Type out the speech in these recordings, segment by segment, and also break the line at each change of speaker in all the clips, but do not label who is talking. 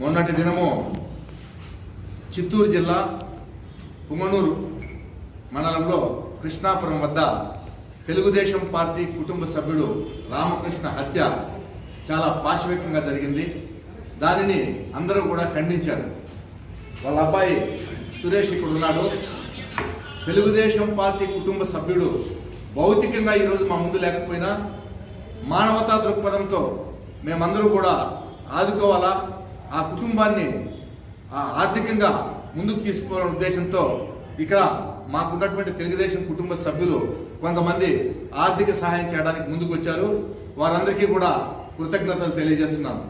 మొన్నటి దినము చిత్తూరు జిల్లా పుంగనూరు మండలంలో కృష్ణాపురం వద్ద తెలుగుదేశం పార్టీ కుటుంబ సభ్యుడు రామకృష్ణ హత్య చాలా పాశవికంగా జరిగింది. దానిని అందరూ కూడా ఖండించారు. వాళ్ళ అబ్బాయి సురేష్ ఇప్పుడు ఉన్నాడు. తెలుగుదేశం పార్టీ కుటుంబ సభ్యుడు భౌతికంగా ఈరోజు మా ముందు లేకపోయినా మానవతా దృక్పథంతో మేమందరూ కూడా ఆదుకోవాలా? ఆ కుటుంబాన్ని ఆ ఆర్థికంగా ముందుకు తీసుకోవాలనే ఉద్దేశంతో ఇక్కడ మాకున్నటువంటి తెలుగుదేశం కుటుంబ సభ్యులు కొంతమంది ఆర్థిక సహాయం చేయడానికి ముందుకు వచ్చారు. వారందరికీ కూడా కృతజ్ఞతలు తెలియజేస్తున్నాను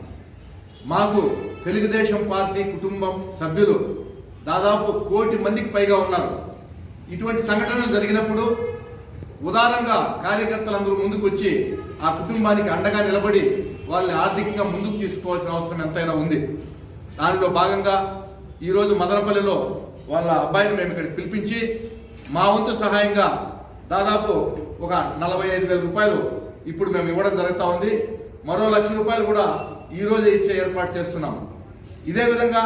మాకు తెలుగుదేశం పార్టీ కుటుంబం సభ్యులు దాదాపు కోటి మందికి పైగా ఉన్నారు. ఇటువంటి సంఘటనలు జరిగినప్పుడు ఉదారంగా కార్యకర్తలందరూ ముందుకు వచ్చి ఆ కుటుంబానికి అండగా నిలబడి వాళ్ళని ఆర్థికంగా ముందుకు తీసుకోవాల్సిన అవసరం ఎంతైనా ఉంది. దానిలో భాగంగా ఈరోజు మదనపల్లిలో వాళ్ళ అబ్బాయిని మేము ఇక్కడ పిలిపించి మా వంతు సహాయంగా దాదాపు ఒక నలభై ఐదు వేల రూపాయలు ఇప్పుడు మేము ఇవ్వడం జరుగుతూ ఉంది. మరో లక్ష రూపాయలు కూడా ఈరోజే ఇచ్చే ఏర్పాటు చేస్తున్నాం. ఇదే విధంగా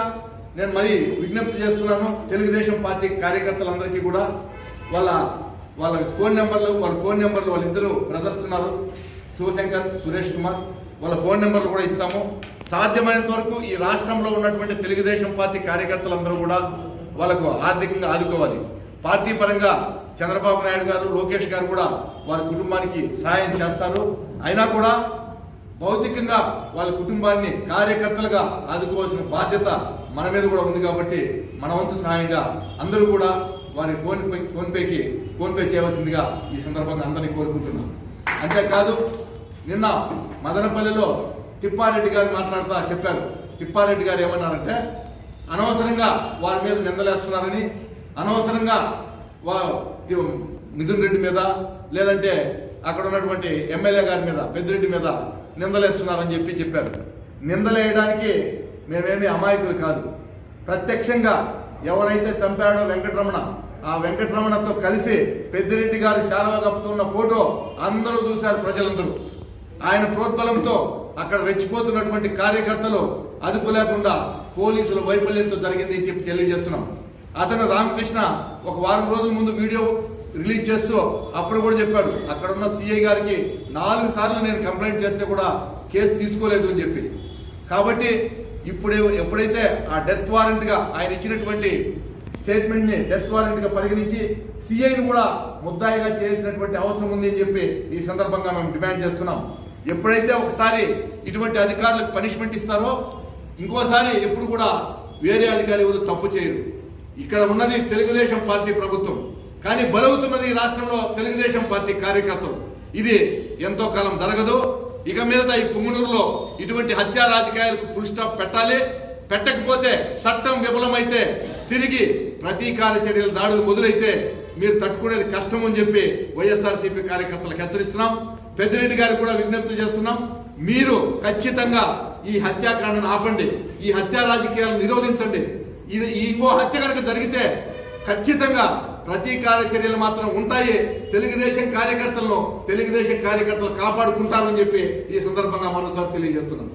నేను మరి విజ్ఞప్తి చేస్తున్నాను తెలుగుదేశం పార్టీ కార్యకర్తలందరికీ కూడా వాళ్ళ వాళ్ళ ఫోన్ నెంబర్లు వాళ్ళ ఫోన్ నెంబర్లు వాళ్ళిద్దరూ బ్రదర్స్ ఉన్నారు. శివశంకర్ సురేష్ కుమార్ వాళ్ళ ఫోన్ నెంబర్లు కూడా ఇస్తాము. సాధ్యమైనంత వరకు ఈ రాష్ట్రంలో ఉన్నటువంటి తెలుగుదేశం పార్టీ కార్యకర్తలందరూ కూడా వాళ్ళకు ఆర్థికంగా ఆదుకోవాలి. పార్టీ పరంగా చంద్రబాబు నాయుడు గారు లోకేష్ గారు కూడా వారి కుటుంబానికి సహాయం చేస్తారు. అయినా కూడా భౌతికంగా వాళ్ళ కుటుంబాన్ని కార్యకర్తలుగా ఆదుకోవాల్సిన బాధ్యత మన మీద కూడా ఉంది కాబట్టి మన వంతు సహాయంగా అందరూ కూడా వారి ఫోన్ ఫోన్పేకి ఫోన్పే చేయవలసిందిగా ఈ సందర్భంగా అందరినీ కోరుకుంటున్నాం. అంతేకాదు నిన్న మదనపల్లిలో తిప్పారెడ్డి గారు మాట్లాడుతూ చెప్పారు. తిప్పారెడ్డి గారు ఏమన్నారంటే అనవసరంగా వారి మీద నిందలేస్తున్నారని అనవసరంగా వా మిథున్ రెడ్డి మీద లేదంటే అక్కడ ఉన్నటువంటి ఎమ్మెల్యే గారి మీద పెద్దిరెడ్డి మీద నిందలేస్తున్నారని చెప్పి చెప్పారు. నిందలేయడానికి మేమేమి అమాయకులు కాదు. ప్రత్యక్షంగా ఎవరైతే చంపాడో వెంకటరమణ ఆ వెంకటరమణతో కలిసి పెద్దిరెడ్డి గారు శాలవ కప్పుతున్న ఫోటో అందరూ చూశారు ప్రజలందరూ. ఆయన ప్రోద్బలంతో అక్కడ రెచ్చిపోతున్నటువంటి కార్యకర్తలు అదుపు లేకుండా పోలీసుల వైఫల్యంతో జరిగింది అని చెప్పి తెలియజేస్తున్నాం. అతను రామకృష్ణ ఒక వారం రోజుల ముందు వీడియో రిలీజ్ చేస్తూ అప్పుడు కూడా చెప్పాడు అక్కడ ఉన్న సిఐ గారికి నాలుగు సార్లు నేను కంప్లైంట్ చేస్తే కూడా కేసు తీసుకోలేదు అని చెప్పి. కాబట్టి ఇప్పుడే ఎప్పుడైతే ఆ డెత్ వారెంట్గా ఆయన ఇచ్చినటువంటి స్టేట్మెంట్ని డెత్ వారెంట్గా పరిగణించి సిఐని కూడా ముద్దాయిగా చేయాల్సినటువంటి అవసరం ఉంది అని చెప్పి ఈ సందర్భంగా మేము డిమాండ్ చేస్తున్నాం. ఎప్పుడైతే ఒకసారి ఇటువంటి అధికారులకు పనిష్మెంట్ ఇస్తారో ఇంకోసారి ఎప్పుడు కూడా వేరే అధికారి ఎవరు తప్పు చేయరు. ఇక్కడ ఉన్నది తెలుగుదేశం పార్టీ ప్రభుత్వం. కానీ బలవుతున్నది ఈ రాష్ట్రంలో తెలుగుదేశం పార్టీ కార్యకర్తలు. ఇది ఎంతో కాలం జరగదు. ఇక మీదట ఈ పుంగనూరులో ఇటువంటి హత్యా రాజకీయాలకు ఫుల్ స్టాప్ పెట్టాలి. పెట్టకపోతే చట్టం విఫలమైతే తిరిగి ప్రతీకార చర్యలు దాడులు మొదలైతే మీరు తట్టుకునేది కష్టం అని చెప్పి వైఎస్ఆర్సీపీ కార్యకర్తలకు హెచ్చరిస్తున్నాం. పెద్దిరెడ్డి గారికి కూడా విజ్ఞప్తి చేస్తున్నాం. మీరు ఖచ్చితంగా ఈ హత్యాకాండను ఆపండి. ఈ హత్యా రాజకీయాలను నిరోధించండి. ఇది ఇంకో హత్య కనుక జరిగితే ఖచ్చితంగా ప్రతీకార చర్యలు మాత్రం ఉంటాయి. తెలుగుదేశం కార్యకర్తలను తెలుగుదేశం కార్యకర్తలు కాపాడుకుంటారని చెప్పి ఈ సందర్భంగా మరోసారి తెలియజేస్తున్నాను